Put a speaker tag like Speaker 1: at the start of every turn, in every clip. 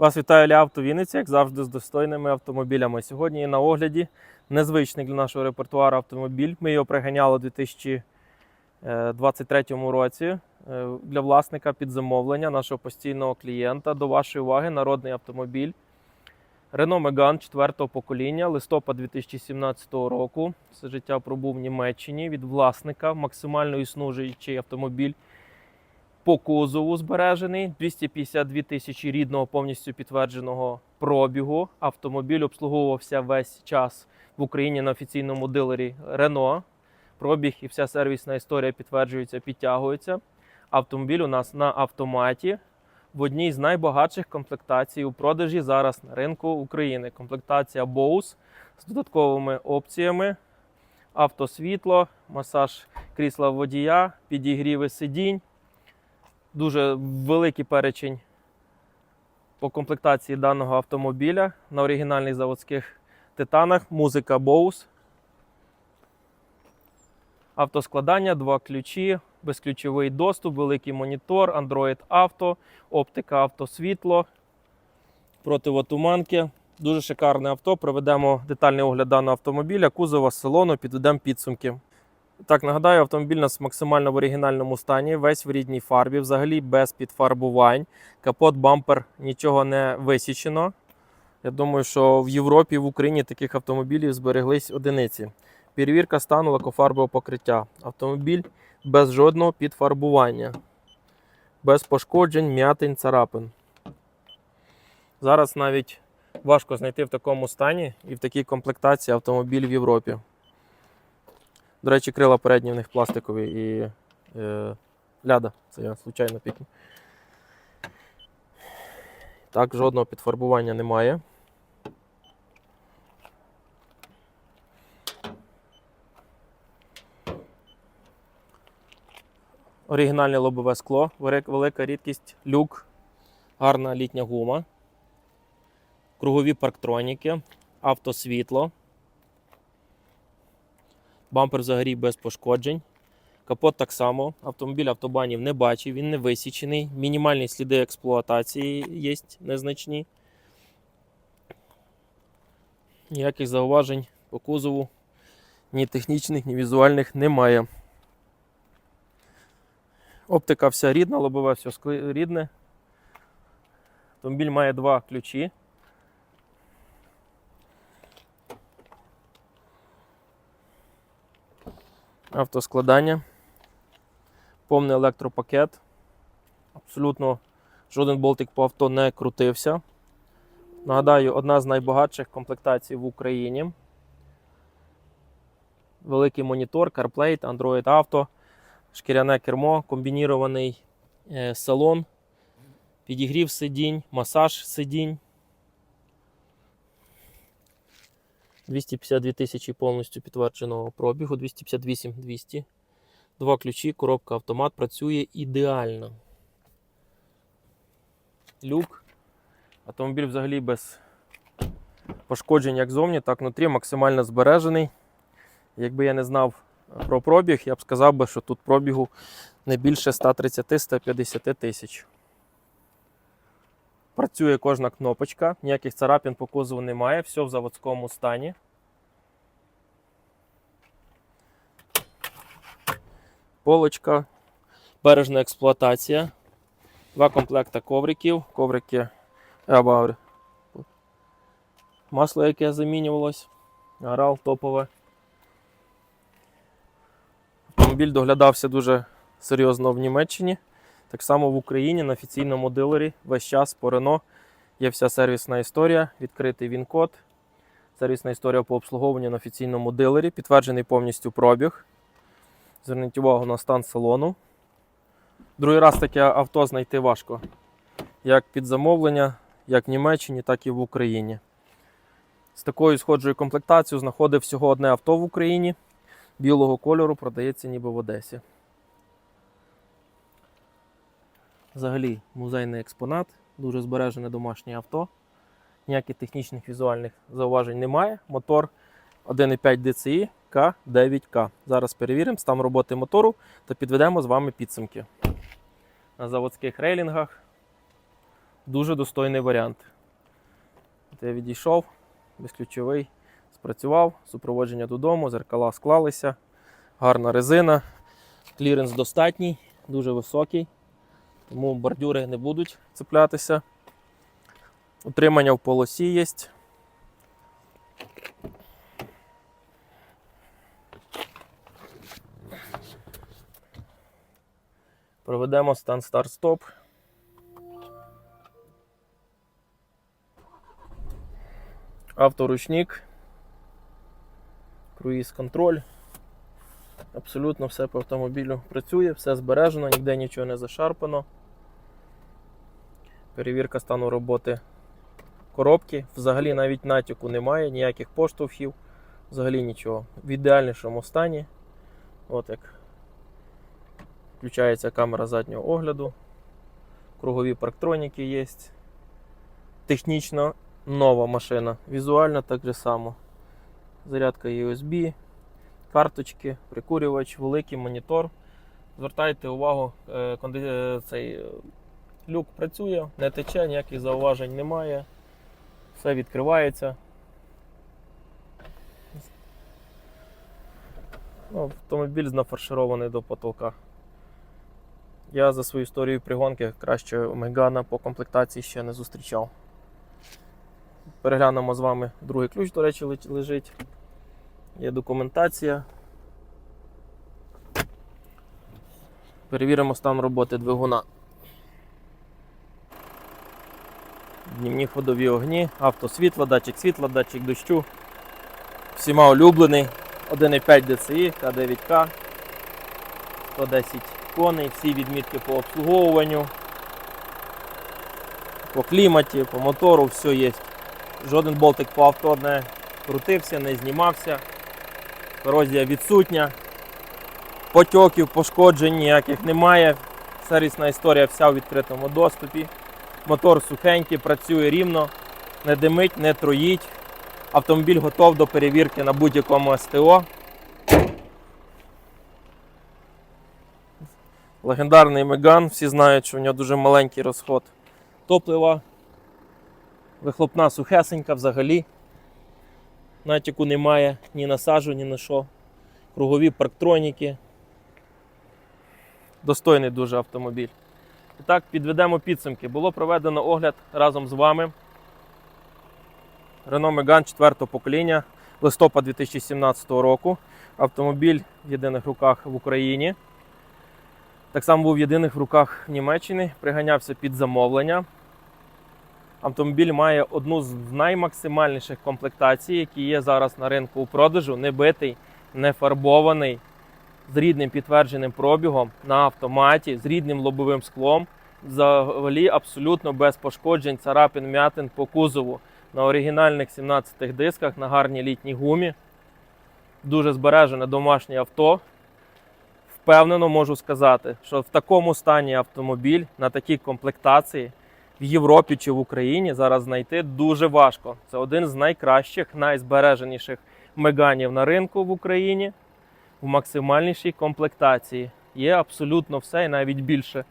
Speaker 1: Вас вітає Ля Авто Вінниця, як завжди, з достойними автомобілями. Сьогодні на огляді незвичний для нашого репертуару автомобіль. Ми його приганяли у 2023 році е, для власника під замовлення нашого постійного клієнта. До вашої уваги народний автомобіль Renault Megane 4 покоління, листопад 2017 року. Все життя пробув в Німеччині від власника, максимально існуючий автомобіль по кузову збережений, 252 тисячі рідного повністю підтвердженого пробігу. Автомобіль обслуговувався весь час в Україні на офіційному дилері Renault. Пробіг і вся сервісна історія підтверджується, підтягується. Автомобіль у нас на автоматі в одній з найбагатших комплектацій у продажі зараз на ринку України. Комплектація Bose з додатковими опціями. Автосвітло, масаж крісла водія, підігріви сидінь. Дуже великий перечень по комплектації даного автомобіля на оригінальних заводських титанах. Музика Bose. Автоскладання, два ключі, безключовий доступ, великий монітор, Android Auto, оптика автосвітло, противотуманки. Дуже шикарне авто. Проведемо детальний огляд даного автомобіля, кузова салону, підведемо підсумки. Так, нагадаю, автомобіль у нас максимально в оригінальному стані, весь в рідній фарбі, взагалі без підфарбувань. Капот, бампер, нічого не висічено. Я думаю, що в Європі в Україні таких автомобілів збереглись одиниці. Перевірка стану лакофарбового покриття. Автомобіль без жодного підфарбування, без пошкоджень, м'ятин, царапин. Зараз навіть важко знайти в такому стані і в такій комплектації автомобіль в Європі. До речі, крила передні в них пластикові і е, ляда. Це я случайно пікнув. Так, жодного підфарбування немає. Оригінальне лобове скло, велика рідкість, люк, гарна літня гума, кругові парктроніки, автосвітло. Бампер взагалі без пошкоджень. Капот так само. Автомобіль автобанів не бачив, він не висічений. Мінімальні сліди експлуатації є незначні. Ніяких зауважень по кузову, ні технічних, ні візуальних немає. Оптика вся рідна, лобове все рідне. Автомобіль має два ключі. Автоскладання. Повний електропакет. Абсолютно жоден болтик по авто не крутився. Нагадаю, одна з найбагатших комплектацій в Україні. Великий монітор, CarPlay, Android Auto, шкіряне кермо, комбінірований е, салон, підігрів сидінь, масаж сидінь. 252 тисячі повністю підтвердженого пробігу, 258 200. Два ключі, коробка автомат працює ідеально. Люк. Автомобіль взагалі без пошкоджень як зовні, так внутрі максимально збережений. Якби я не знав про пробіг, я б сказав би, що тут пробігу не більше 130-150 тисяч. Працює кожна кнопочка, ніяких царапин по кузову немає, все в заводському стані. Полочка, бережна експлуатація. Два комплекта ковриків. Коврики Абаур. Масло, яке замінювалось. Арал топове. Автомобіль доглядався дуже серйозно в Німеччині. Так само в Україні на офіційному дилері весь час по Renault є вся сервісна історія, відкритий він-код, сервісна історія по обслуговуванню на офіційному дилері, підтверджений повністю пробіг. Зверніть увагу на стан салону. Другий раз таке авто знайти важко. Як під замовлення, як в Німеччині, так і в Україні. З такою сходжою комплектацією знаходив всього одне авто в Україні. Білого кольору продається ніби в Одесі. Взагалі музейний експонат, дуже збережене домашнє авто. Ніяких технічних візуальних зауважень немає. Мотор 1,5 DCI К9К. Зараз перевіримо стан роботи мотору та підведемо з вами підсумки. На заводських рейлінгах Дуже достойний варіант. Я відійшов, безключовий, спрацював, супроводження додому, зеркала склалися, гарна резина, кліренс достатній, дуже високий, тому бордюри не будуть цеплятися. Утримання в полосі є. Проведемо стан старт-стоп. Авторучник, круїз контроль. Абсолютно все по автомобілю працює, все збережено, ніде нічого не зашарпано. Перевірка стану роботи коробки. Взагалі навіть натяку немає, ніяких поштовхів, взагалі нічого. В ідеальнішому стані. От як включається камера заднього огляду. Кругові парктроніки є. Технічно нова машина. Візуально так же само. Зарядка USB, карточки, прикурювач, великий монітор. Звертайте увагу, е, е, цей люк працює, не тече, ніяких зауважень немає. Все відкривається. Ну, автомобіль нафарширований до потолка. Я за свою історію пригонки краще Мегана по комплектації ще не зустрічав. Переглянемо з вами другий ключ, до речі, лежить. Є документація. Перевіримо стан роботи двигуна. Днівні ходові огні, автосвітло, датчик світла, датчик дощу. Всіма улюблений. 1,5 DCI, К9К, 110 коней, всі відмітки по обслуговуванню, по кліматі, по мотору, все є. Жоден болтик по авто не крутився, не знімався. Корозія відсутня. Потьоків, пошкоджень ніяких немає. Сервісна історія вся в відкритому доступі. Мотор сухенький, працює рівно, не димить, не троїть. Автомобіль готов до перевірки на будь-якому СТО. Легендарний Меган, всі знають, що в нього дуже маленький розход топлива. Вихлопна сухесенька взагалі. Натяку немає ні на сажу, ні на що. Кругові парктроніки. Достойний дуже автомобіль. І так, підведемо підсумки. Було проведено огляд разом з вами. Renault Megane 4 покоління, листопад 2017 року. Автомобіль в єдиних руках в Україні. Так само був в єдиних в руках в Німеччині, приганявся під замовлення. Автомобіль має одну з наймаксимальніших комплектацій, які є зараз на ринку у продажу, не битий, не фарбований, з рідним підтвердженим пробігом на автоматі, з рідним лобовим склом. Взагалі абсолютно без пошкоджень, царапин, м'ятин по кузову на оригінальних 17 дисках на гарній літній гумі. Дуже збережене домашнє авто. Впевнено можу сказати, що в такому стані автомобіль на такій комплектації в Європі чи в Україні зараз знайти дуже важко. Це один з найкращих, найзбереженіших меганів на ринку в Україні в максимальнішій комплектації. Є абсолютно все і навіть більше.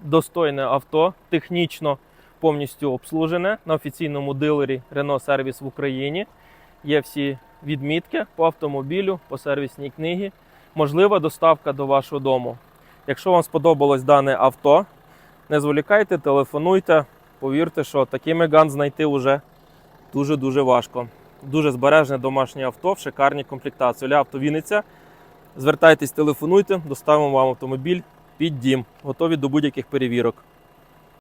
Speaker 1: Достойне авто, технічно повністю обслужене на офіційному дилері Renault Service в Україні. Є всі відмітки по автомобілю, по сервісній книгі. Можлива доставка до вашого дому. Якщо вам сподобалось дане авто, не зволікайте, телефонуйте. Повірте, що такий меган знайти вже дуже-дуже важко. Дуже збережне домашнє авто в шикарній комплектації. Оля Авто Вінниця. Звертайтесь, телефонуйте, доставимо вам автомобіль під дім. Готові до будь-яких перевірок.